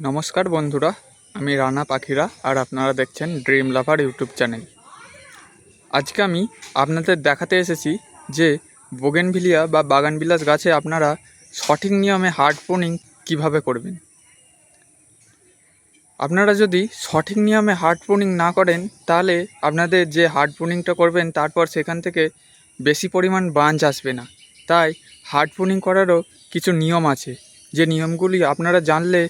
নমস্কার বন্ধুরা, আমি রানা পাখিরা আর আপনারা দেখছেন ড্রিম লাভার ইউটিউব চ্যানেল আজকে আমি আপনাদের দেখাতে এসেছি যে বোগেনভিলিয়া বা বাগানবিলাস গাছে আপনারা সঠিক নিয়মে হার্ড প্রুনিং কীভাবে করবেন। আপনারা যদি সঠিক নিয়মে হার্ড প্রুনিং না করেন, তাহলে আপনাদের যে হার্ড প্রুনিংটা করবেন, তারপর সেখান থেকে বেশি পরিমাণ ব্রাঞ্চ আসবে না। তাই হার্ড প্রুনিং করারও কিছু নিয়ম আছে। যে নিয়মগুলি আপনারা জানলে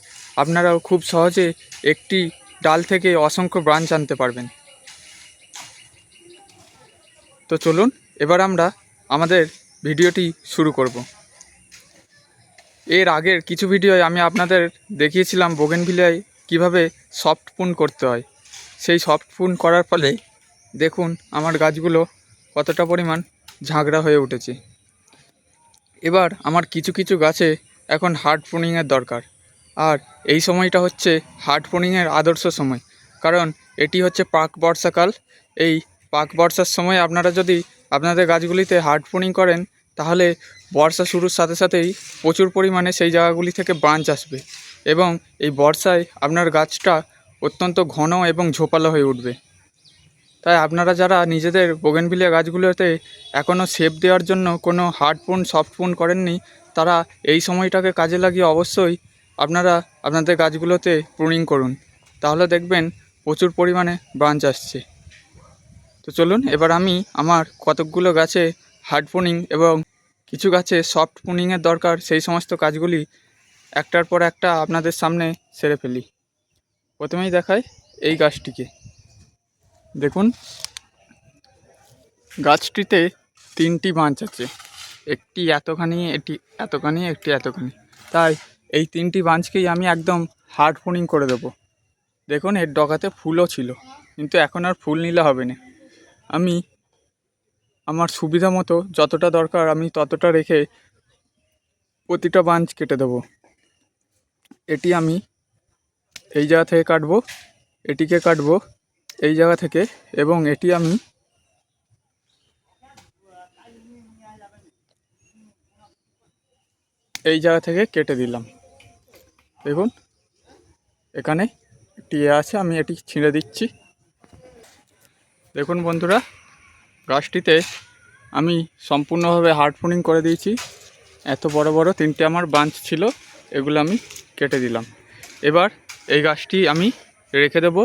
আপনারাও খুব সহজে একটি ডাল থেকে অসংখ্য ব্রাঞ্চ আনতে পারবেন। তো চলুন, এবার আমরা আমাদের ভিডিওটি শুরু করব। এর আগের কিছু ভিডিওয় আমি আপনাদের দেখিয়েছিলাম বোগেনভিলিয়ায় কীভাবে সফট পুন করতে হয়। সেই সফট পুন করার ফলে দেখুন আমার গাছগুলো কতটা পরিমাণ ঝাঁকড়া হয়ে উঠেছে। এবার আমার কিছু কিছু গাছে এখন হার্ড প্রুনিংয়ের দরকার। আর এই সময়টা হচ্ছে হার্ড প্রুনিংয়ের আদর্শ সময়। কারণ এটি হচ্ছে পাক বর্ষাকাল। এই পাক বর্ষার সময় আপনারা যদি আপনাদের গাছগুলিতে হার্ড প্রুনিং করেন, তাহলে বর্ষা শুরুর সাথে সাথেই প্রচুর পরিমাণে সেই জায়গাগুলি থেকে ব্রাঞ্চ আসবে এবং এই বর্ষায় আপনার গাছটা অত্যন্ত ঘন এবং ঝোপালো হয়ে উঠবে। তাই আপনারা যারা নিজেদের বোগেনভিলিয়া গাছগুলোতে এখনও শেপ দেওয়ার জন্য কোনো হার্ড পুন, সফট পুন করেননি, তারা এই সময়টাকে কাজে লাগিয়ে অবশ্যই আপনারা আপনাদের গাছগুলোতে প্রুনিং করুন। তাহলে দেখবেন প্রচুর পরিমাণে ব্রাঞ্চ আসছে। তো চলুন, এবার আমি আমার কতকগুলো গাছে হার্ড পুনিং এবং কিছু গাছে সফট পুনিংয়ের দরকার, সেই সমস্ত কাজগুলি একটার পর একটা আপনাদের সামনে সেরে ফেলি। প্রথমেই দেখায় এই গাছটিকে। দেখুন, গাছটিতে তিনটি বাঁচ আছে। একটি এতখানি এটি এতখানি, একটি এতখানি। তাই এই তিনটি বাঁচকেই আমি একদম হার্ড ফোনিং করে দেবো। দেখুন, এর ডগাতে ফুলও ছিল, কিন্তু এখন আর ফুল নিলে হবে না। আমি আমার সুবিধা মতো যতটা দরকার আমি ততটা রেখে প্রতিটা বাঞ্চ কেটে দেবো। এটি আমি এই জায়গা থেকে কাটবো, এটিকে কাটবো, এই জায়গা থেকে, এবং এটি আমি এই জায়গা থেকে কেটে দিলাম। দেখুন, এখানে একটি এ আছে, আমি এটি ছিঁড়ে দিচ্ছি। দেখুন বন্ধুরা, গাছটিতে আমি সম্পূর্ণভাবে হার্ড ফোনিং করে দিয়েছি। এত বড় বড় তিনটে আমার বাঞ্চ ছিল, এগুলো আমি কেটে দিলাম। এবার এই গাছটি আমি রেখে দেব।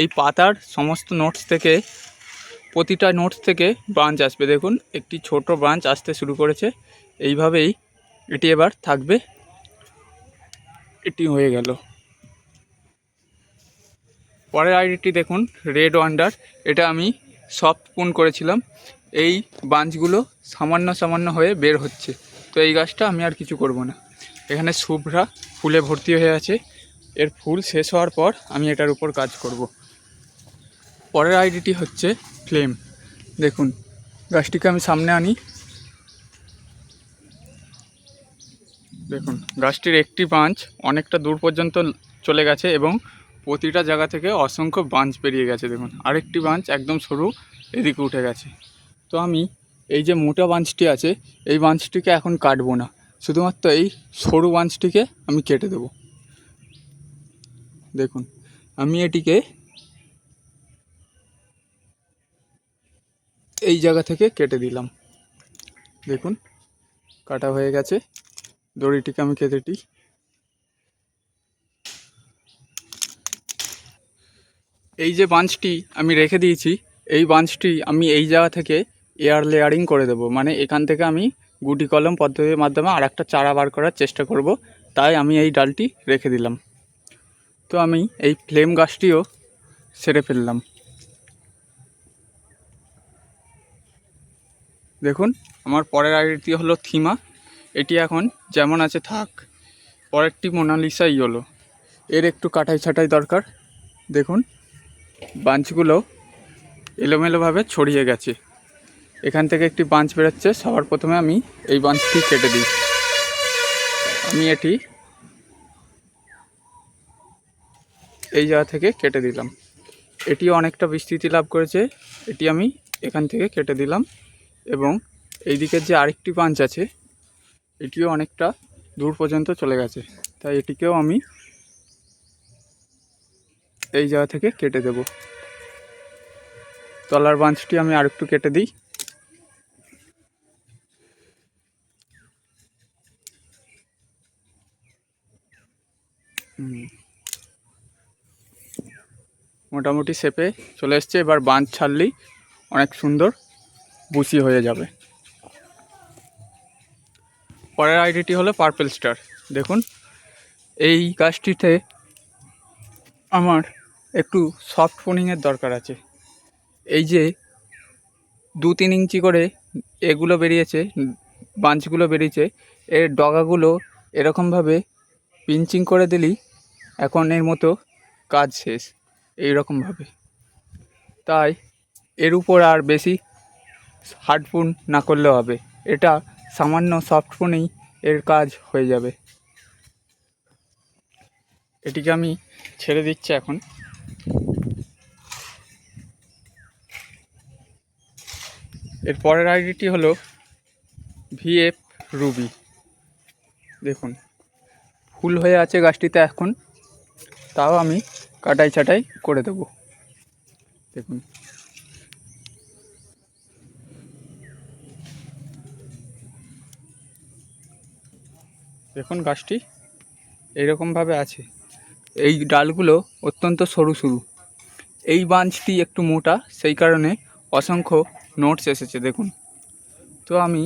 এই পাতার সমস্ত নোটস থেকে, প্রতিটা নোটস থেকে ব্রাঞ্চ আসবে। দেখুন, একটি ছোট ব্রাঞ্চ আসতে শুরু করেছে। এইভাবেই এটি এবার থাকবে। এটি হয়ে গেল। পরের আইডিটি দেখুন রেড ওয়ান্ডার এটা আমি সফট পুন করেছিলাম। এই বাঞ্চগুলো সামান্য সামান্য হয়ে বের হচ্ছে। তো এই গাছটা আমি আর কিছু করব না। এখানে শুভ্রা ফুলে ভর্তি হয়ে আছে। এর ফুল শেষ হওয়ার পর আমি এটার উপর কাজ করব। পরের আইডিটি হচ্ছে ফ্লেম দেখুন, গাছটিকে আমি সামনে আনি। দেখুন, গাছটির একটি বাঞ্চ অনেকটা দূর পর্যন্ত চলে গেছে এবং প্রতিটা জায়গা থেকে অসংখ্য বাঁচ বেরিয়ে গেছে, দেখুন। আরেকটি বাঁচ একদম সরু এদিকে উঠে গেছে। তো আমি এই যে মোটা বাঁচটি আছে, এই বাঞ্চটিকে এখন কাটবো না। শুধুমাত্র এই সরু বাঞ্চটিকে আমি কেটে দেব। দেখুন, আমি এটিকে এই জায়গা থেকে কেটে দিলাম। দেখুন, কাটা হয়ে গেছে। দড়িটিকে আমি কেটে দিই। এই যে বাঞ্চটি আমি রেখে দিয়েছি, এই বাঞ্চটি আমি এই জায়গা থেকে এয়ার লেয়ারিং করে দেব। মানে এখান থেকে আমি গুটি কলম পদ্ধতির মাধ্যমে আর একটা চারা বার করার চেষ্টা করব। তাই আমি এই ডালটি রেখে দিলাম। তো আমি এই ফ্লেম গাছটিও সেরে ফেললাম। দেখুন, আমার পরের আইডিটি হলো থিমা। এটি এখন যেমন আছে থাক, পরেরটি মোনালিসা ইয়েলো। এর একটু কাটাই ছাটাই দরকার। দেখুন, বাঞ্চগুলো এলোমেলোভাবে ছড়িয়ে গেছে। এখান থেকে একটি বাঞ্চ বেরোচ্ছে। সবার প্রথমে আমি এই বাঞ্চটি কেটে দিই। আমি এটি এই জায়গা থেকে কেটে দিলাম। এটি অনেকটা বিস্তৃতি লাভ করেছে। এটি আমি এখান থেকে কেটে দিলাম এবং এই দিকের যে আরেকটি বাঞ্চ আছে এটিও অনেকটা দূর পর্যন্ত চলে গেছে। তাই এটিকেও আমি এই জায়গা থেকে কেটে দেব। তলার বাঁশটি আমি আরেকটু কেটে দিই। মোটামুটি শেপে চলে এসছে। এবার বাঁধ ছাড়লেই অনেক সুন্দর বুসি হয়ে যাবে। পরের আইডিটি হলো পার্পেল স্টার দেখুন, এই গাছটিতে আমার একটু সফট ফোনিংয়ের দরকার আছে। এই যে দু তিন ইঞ্চি করে এগুলো বেরিয়েছে, বাঞ্চগুলো বেরিয়েছে, এর ডগাগুলো এরকমভাবে পিঞ্চিং করে দিলেই এখন এর মতো কাজ শেষ এই রকমভাবে তাই এর উপর আর বেশি হার্ডফোন না করলেও হবে। এটা সামান্য সফট ফোনেই এর কাজ হয়ে যাবে। এটিকে আমি ছেড়ে দিচ্ছি এখন। এর পরের আইডিটি হলো ভিএফ রুবি দেখুন, ফুল হয়ে আছে গাছটিতে এখন। তাও আমি কাটাই ছাটাই করে দেব। দেখুন। দেখুন গাছটি এইরকমভাবে আছে। এই ডালগুলো অত্যন্ত সরু সরু। এই বাঞ্চটি একটু মোটা, সেই কারণে অসংখ্য নোটস এসেছে, দেখুন। তো আমি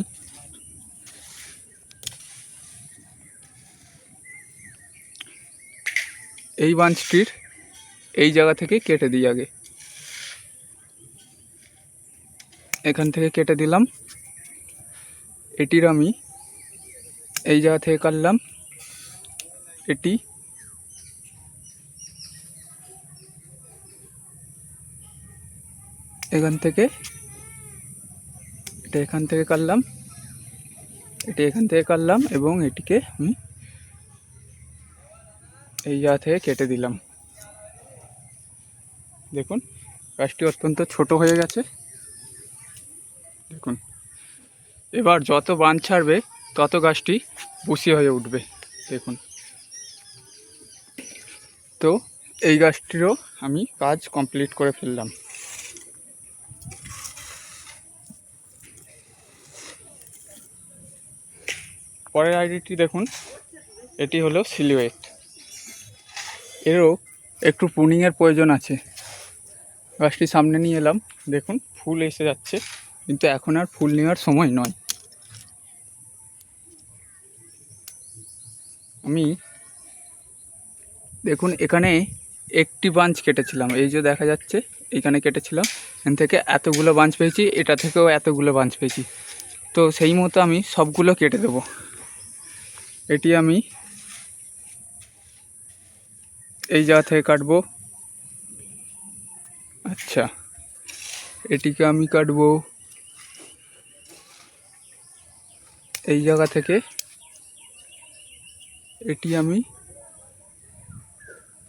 এই বাঞ্চটির এই জায়গা থেকে কেটে দিই আগে। এখান থেকে কেটে দিলাম। এটির আমি এই জায়গা থেকে কাটলাম। এটি। এখান থেকে। এটা এখান থেকে কাটলাম। এটি এখান থেকে কাটলাম এবং এটিকে আমি এই জায়গা থেকে কেটে দিলাম। দেখুন, গাছটি অত্যন্ত ছোট হয়ে গেছে। দেখুন, এবার যত বান ছাড়বে তত গাছটি বুসি হয়ে উঠবে। দেখুন। তো এই গাছটিরও আমি কাজ কমপ্লিট করে ফেললাম। পরের আইডিটি দেখুন, এটি হলো সিলুয়েট এরও একটু পুনিংয়ের প্রয়োজন আছে। গাছটি সামনে নিয়ে এলাম, দেখুন, ফুল এসে যাচ্ছে, কিন্তু এখন আর ফুল নেওয়ার সময় নয়। আমি দেখুন, এখানে একটি বাঞ্চ কেটেছিলাম। এই যে দেখা যাচ্ছে, এখানে কেটেছিলাম। এখান থেকে এতগুলো বাঞ্চ পেয়েছি, এটা থেকেও এতগুলো বাঞ্চ পেয়েছি। তো সেই মতো আমি সবগুলো কেটে দেবো। এটি আমি এই জায়গা থেকে কাটবো। আচ্ছা এটিকে আমি কাটবো। এই জায়গা থেকে এটি আমি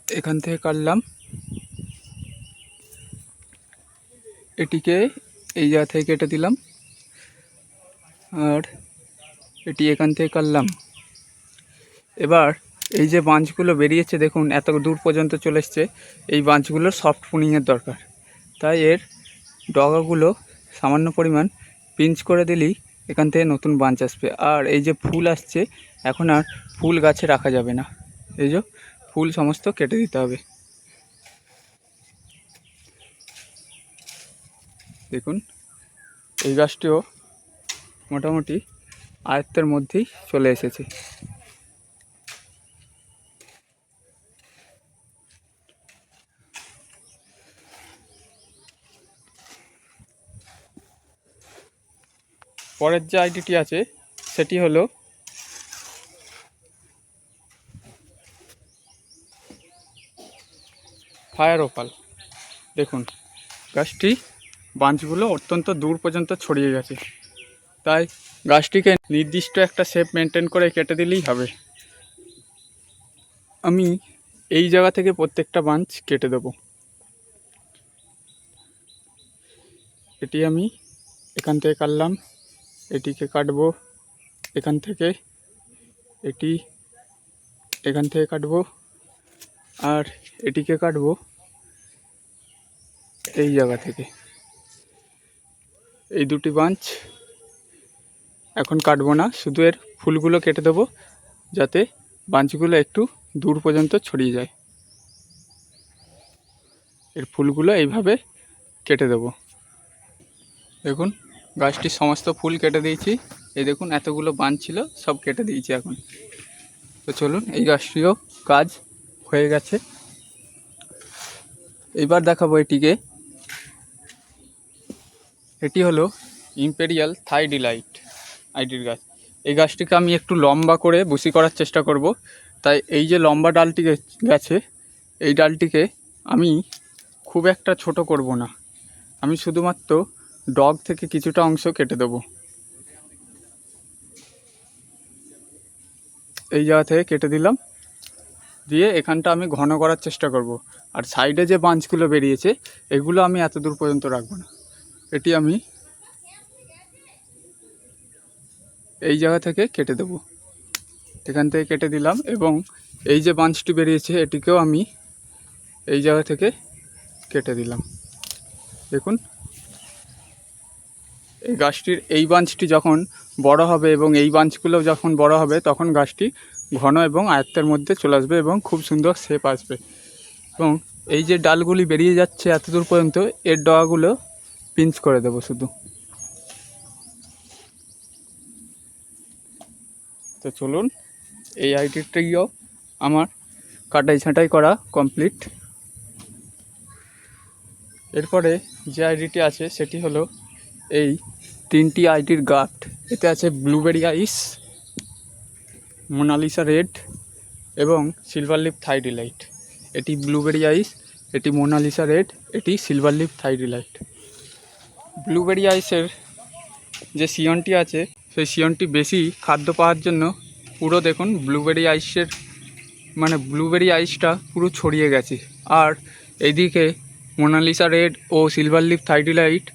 এখান থেকে কাটলাম। এটিকে এই জায়গা থেকে কেটে দিলাম। আর এটি এখান থেকে কাটলাম। এবার এই যে বাঞ্চগুলো বেরিয়েছে, দেখুন, এত দূর পর্যন্ত চলে এসছে। এই বাঞ্চগুলোর সফট পুনিংয়ের দরকার। তাই এর ডগাগুলো সামান্য পরিমাণ পিঞ্চ করে দিলেই এখান থেকে নতুন বাঞ্চ আসবে। আর এই যে ফুল আসছে, এখন আর ফুল গাছে রাখা যাবে না। এই যে ফুল সমস্ত কেটে দিতে হবে। দেখুন, এই গাছটিও মোটামুটি আয়ত্তের মধ্যেই চলে এসেছে। পরের যে আইডিটি আছে, সেটি হলো ফায়ার ওপাল। দেখুন, গাছটি বাঞ্চগুলো অত্যন্ত দূর পর্যন্ত ছড়িয়ে গেছে। তাই গাছটিকে নির্দিষ্ট একটা শেপ মেনটেন করে কেটে দিলেই হবে। আমি এই জায়গা থেকে প্রত্যেকটা বাঞ্চ কেটে দেব। এটি আমি এখান থেকে কাটলাম। এটিকে কাটবো এখান থেকে। এটি এখান থেকে কাটবো আর এটিকে কাটবো এই জায়গা থেকে। এই দুটি বাঞ্চ এখন কাটবো না, শুধু এর ফুলগুলো কেটে দেবো যাতে বাঞ্চগুলো একটু দূর পর্যন্ত ছড়িয়ে যায়। এর ফুলগুলো এইভাবে কেটে দেবো। দেখুন গাছটির সমস্ত ফুল কেটে দিয়েছি। এই দেখুন, এতগুলো বান ছিল, সব কেটে দিয়েছি এখন। তো চলুন, এই গাছটিও কাজ হয়ে গেছে। এবার দেখাবো এটিকে। এটি হলো ইম্পেরিয়াল থাই ডিলাইট আইডির গাছ। এই গাছটিকে আমি একটু লম্বা করে বসি করার চেষ্টা করব। তাই এই যে লম্বা ডালটিকে গেছে, এই ডালটিকে আমি খুব একটা ছোট করব না। আমি শুধুমাত্র ডগ থেকে কিছুটা অংশ কেটে দেবো। এই জায়গা থেকে কেটে দিলাম। দিয়ে এখানটা আমি ঘন করার চেষ্টা করব। আর সাইডে যে বাঞ্চগুলো বেরিয়েছে, এগুলো আমি এত দূর পর্যন্ত রাখব না। এটি আমি এই জায়গা থেকে কেটে দেবো। এখান থেকে কেটে দিলাম এবং এই যে বাঞ্চটি বেরিয়েছে, এটিকেও আমি এই জায়গা থেকে কেটে দিলাম। দেখুন এই গাছটির এই বাঞ্চটি যখন বড় হবে এবং এই বাঞ্চগুলো যখন বড় হবে, তখন গাছটি ঘন এবং আয়ত্তের মধ্যে চলে আসবে এবং খুব সুন্দর শেপ আসবে। এবং এই যে ডালগুলি বেরিয়ে যাচ্ছে এত দূর পর্যন্ত, এর ডগাগুলো পিঞ্চ করে দেবো শুধু। তো চলুন, এই আইডিটাইও আমার কাটাই ছাঁটাই করা কমপ্লিট এরপরে যে আইডিটি আছে, সেটি হলো এই তিনটি আইডির গাট এতে আছে blueberry ice, Mona Lisa red এবং সিলভার লিপ থাইডিলাইট এটি ব্লুবেরি আইস, এটি মোনালিসা রেড, এটি silver lip Thai delight blueberry আইসের যে সিয়নটি আছে, সেই সিয়নটি বেশি খাদ্য পাওয়ার জন্য পুরো দেখুন ব্লুবেরি আইসের মানে ব্লুবেরি আইসটা পুরো ছড়িয়ে গেছে। আর এইদিকে মোনালিসা রেড ও সিলভার লিপ থাইডিলাইট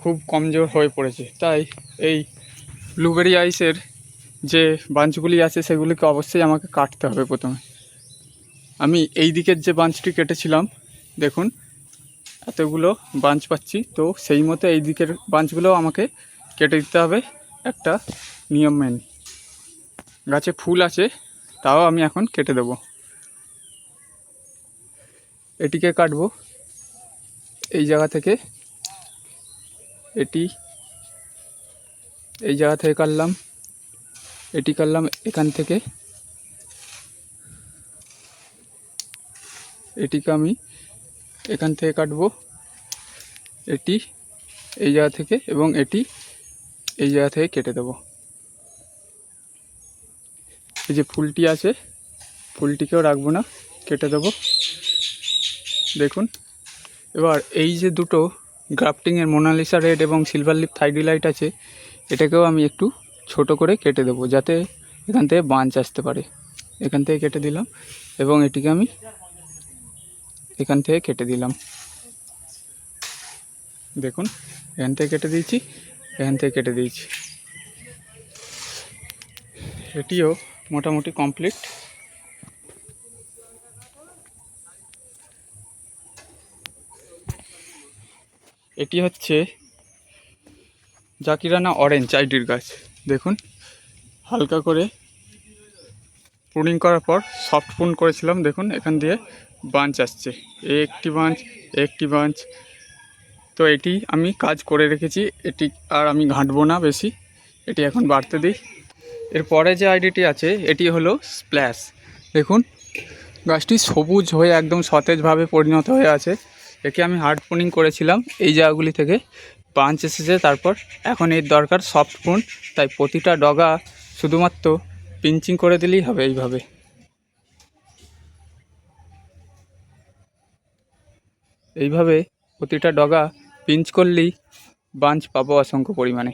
খুব কমজোর হয়ে পড়েছে। তাই এই ব্লুবেরি আইসের যে বাঞ্চগুলি আছে, সেগুলিকে অবশ্যই আমাকে কাটতে হবে প্রথমে। আমি এই দিকের যে বাঞ্চটি কেটেছিলাম, দেখুন, এতগুলো বাঞ্চ পাচ্ছি। তো সেই মতো এই দিকের বাঞ্চগুলো আমাকে কেটে দিতে হবে একটা নিয়ম মেনে। গাছে ফুল আছে, তাও আমি এখন কেটে দেব। এটিকে কাটবো। এই জায়গা থেকে এটি। এই জায়গা থেকে কাটলাম। এটি কাটলাম এখান থেকে। এটিকে আমি এখান থেকে কাটবো। এটি এই জায়গা থেকে এবং এটি এই জায়গা থেকে কেটে দেব। এই যে ফুলটি আছে, ফুলটিকেও রাখব না, কেটে দেব। দেখুন, এবার এই যে দুটো গ্রাফটিংয়ের মোনালিসা রেড এবং সিলভার লিপ থাইডিলাইট আছে। এটাকেও আমি একটু ছোট করে কেটে দেবো, যাতে এখান থেকে বাঞ্চ আসতে পারে। এখান থেকে কেটে দিলাম এবং এটিকে আমি এখান থেকে কেটে দিলাম। দেখুন, এখান থেকে কেটে দিয়েছি, এখান থেকে কেটে দিয়েছি। এটিও মোটামুটি কমপ্লিট এটি হচ্ছে জাকিরানা অরেঞ্জ আইডির গাছ। দেখুন, হালকা করে প্রুনিং করার পর সফট পুন করেছিলাম। দেখুন, এখান দিয়ে বাঞ্চ আসছে। একটি বাঞ্চ একটি বাঞ্চ তো এটি আমি কাজ করে রেখেছি। এটি আর আমি ঘাঁটবো না বেশি। এটি এখন বাড়তে দিই। এরপরে যে আইডিটি আছে, এটি হলো স্প্ল্যাশ দেখুন, গাছটি সবুজ হয়ে একদম সতেজভাবে পরিণত হয়ে আছে। একে আমি হার্ড পুনিং করেছিলাম এই জায়গাগুলি থেকে। পাঞ্চ এসেছে, তারপর এখন এর দরকার সফট পুন তাই প্রতিটা ডগা শুধুমাত্র পিঞ্চিং করে দিলেই হবে এইভাবে। এইভাবে প্রতিটা ডগা পিঞ্চ করলেই বাঞ্চ পাবো অসংখ্য পরিমাণে।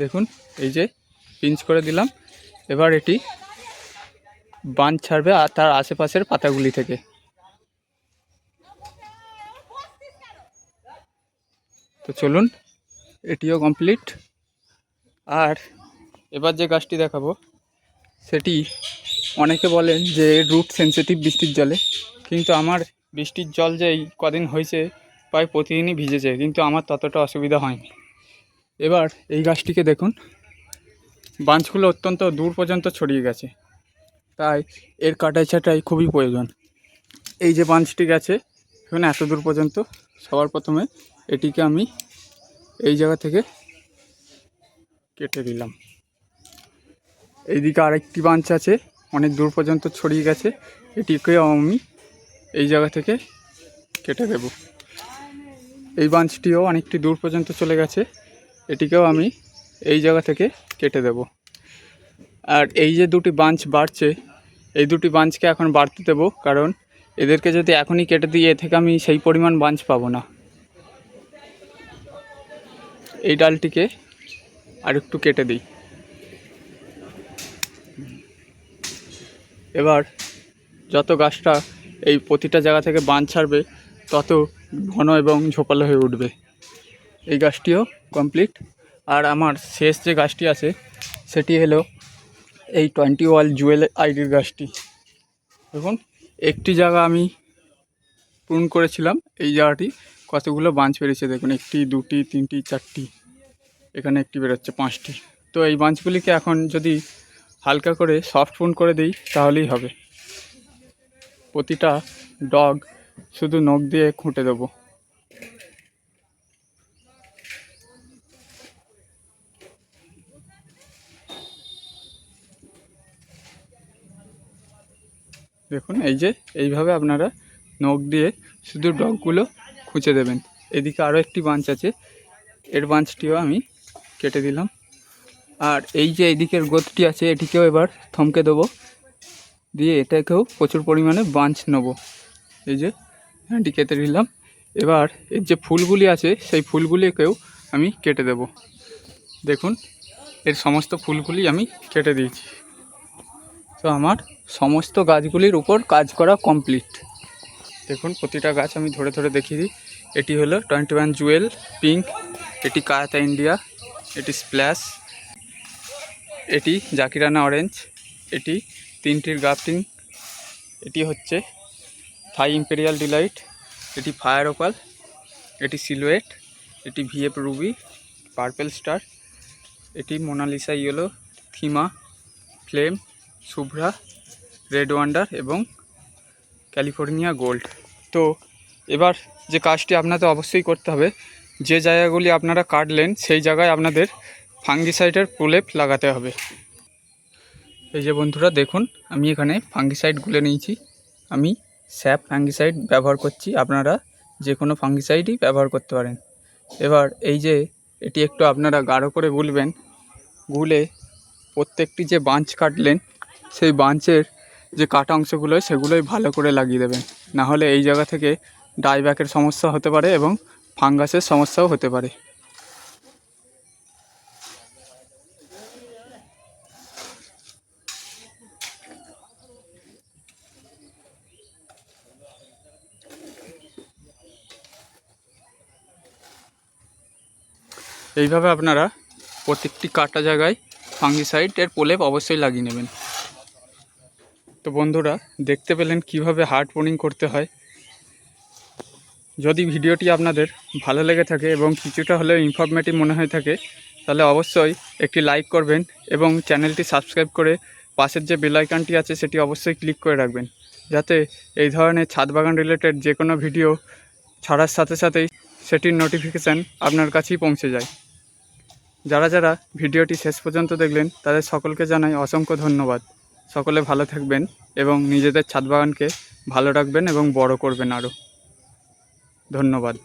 দেখুন, এই যে পিঞ্চ করে দিলাম। এবার এটি বান ছাড়বে আর তার আশেপাশের পাতাগুলি থেকে। তো চলুন, এটিও কমপ্লিট আর এবার যে গাছটি দেখাবো, সেটি অনেকে বলেন যে রুট সেন্সিটিভ বৃষ্টির জলে। কিন্তু আমার বৃষ্টির জল যে কদিন হয়েছে, প্রায় প্রতিদিনই ভিজেছে, কিন্তু আমার ততটা অসুবিধা হয়নি। এবার এই গাছটিকে দেখুন। বাঁশগুলো অত্যন্ত দূর পর্যন্ত ছড়িয়ে গেছে। তাই এর কাটাই ছাটাই খুবই প্রয়োজন। এই যে বাঁশটি গেছে, এখানে এত দূর পর্যন্ত সবার প্রথমে এটিকে আমি এই জায়গা থেকে কেটে দিলাম। এইদিকে আরেকটি বাঞ্চ আছে, অনেক দূর পর্যন্ত ছড়িয়ে গেছে। এটিকেও আমি এই জায়গা থেকে কেটে দেব। এই বাঞ্চটিও অনেকটি দূর পর্যন্ত চলে গেছে। এটিকেও আমি এই জায়গা থেকে কেটে দেব। আর এই যে দুটি বাঞ্চ বাড়ছে, এই দুটি বাঞ্চকে এখন বাড়তে দেবো কারণ এদেরকে যদি এখনই কেটে দিই, এ থেকে আমি সেই পরিমাণ বাঞ্চ পাবো না। এই ডালটিকে আর একটু কেটে দিই। এবার যত গাছটা এই প্রতিটা জায়গা থেকে বাঁধ ছাড়বে, তত ঘন এবং ঝোপালো হয়ে উঠবে। এই গাছটিও কমপ্লিট আর আমার শেষ যে গাছটি আছে, সেটি হলো এই টোয়েন্টি ওয়াল জুয়েল আইডির গাছটি। দেখুন, একটি জায়গা আমি পূরণ করেছিলাম, এই জায়গাটি কতগুলো বাঞ্চ বেরিয়েছে দেখুন, একটি, দুটি, তিনটি, চারটি, এখানে একটি বেরোচ্ছে, পাঁচটি। তো এই বাঞ্চগুলিকে এখন যদি হালকা করে সফট পুন করে দিই, তাহলেই হবে। প্রতিটা ডগ শুধু নখ দিয়ে খুঁটে দেবো। দেখুন, এই যে এইভাবে আপনারা নখ দিয়ে শুধু ডগগুলো খুঁচে দেবেন। এদিকে আরও একটি বাঞ্চ আছে, এর বাঞ্চটিও আমি কেটে দিলাম। আর এই যে এদিকের গোদটি আছে, এটিকেও এবার থমকে দেবো। দিয়ে এটাকেও প্রচুর পরিমাণে বাঞ্চ নেব। এই যে হ্যাঁটি কেটে দিলাম। এবার এর যে ফুলগুলি আছে, সেই ফুলগুলিকেও আমি কেটে দেব। দেখুন, এর সমস্ত ফুলগুলি আমি কেটে দিয়েছি। তো আমার সমস্ত গাছগুলির উপর কাজ করা কমপ্লিট দেখুন, প্রতিটা গাছ আমি ধরে ধরে দেখিয়ে দিই। এটি হলো টোয়েন্টি ওয়ান জুয়েল পিঙ্ক এটি কায়াতা ইন্ডিয়া, এটি স্প্ল্যাশ এটি জাকিরানা অরেঞ্জ এটি তিনটির গ্রাফটিং এটি হচ্ছে থাই ইম্পেরিয়াল ডিলাইট এটি ফায়ার ওপাল এটি সিলুয়েট এটি ভিএফ রুবি পার্পেল স্টার এটি মোনালিসা ইয়েলো থিমা ফ্লেম শুভ্রা রেড ওয়ান্ডার এবং ক্যালিফোর্নিয়া গোল্ড তো এবার যে কাজটি আপনাদের অবশ্যই করতে হবে, যে জায়গাগুলি আপনারা কাটলেন সেই জায়গায় আপনাদের ফাঙ্গিসাইডের প্রলেপ লাগাতে হবে। এই যে বন্ধুরা, দেখুন, আমি এখানে ফাঙ্গিসাইড গুলে নিয়েছি। আমি স্যাপ ফাঙ্গিসাইড ব্যবহার করছি, আপনারা যে কোনো ফাঙ্গিসাইডই ব্যবহার করতে পারেন। এবার এই যে এটি একটু আপনারা গাঢ় করে গুলবেন, গুলে প্রত্যেকটি যে বাঞ্চ কাটলেন সেই বাঞ্চের যে কাটা অংশগুলো সেগুলোই ভালো করে লাগিয়ে দেবেন। না হলে এই জায়গা থেকে ডাইব্যাকের সমস্যা হতে পারে এবং ফাঙ্গাসের সমস্যাও হতে পারে। এইভাবে আপনারা প্রত্যেকটি কাটা জায়গায় ফাঙ্গিসাইড এর প্রলেপ অবশ্যই লাগিয়ে নেবেন। তো বন্ধুরা, দেখতে পেলেন কীভাবে হার্ড পোনিং করতে হয়। যদি ভিডিওটি আপনাদের ভালো লেগে থাকে এবং কিছুটা হলেও ইনফরমেটিভ মনে হয়ে থাকে, তাহলে অবশ্যই একটি লাইক করবেন এবং চ্যানেলটি সাবস্ক্রাইব করে পাশের যে বেল আইকনটি আছে, সেটি অবশ্যই ক্লিক করে রাখবেন। যাতে এই ধরনের ছাদ বাগান রিলেটেড যে কোনো ভিডিও ছাড়ার সাথে সাথেই সেটির নোটিফিকেশান আপনার কাছেই পৌঁছে যায়। যারা যারা ভিডিওটি শেষ পর্যন্ত দেখলেন, তাদের সকলকে জানাই অসংখ্য ধন্যবাদ। সকলে ভালো থাকবেন এবং নিজেদের ছাদ বাগানকে ভালো রাখবেন এবং বড় করবেন আরও। ধন্যবাদ।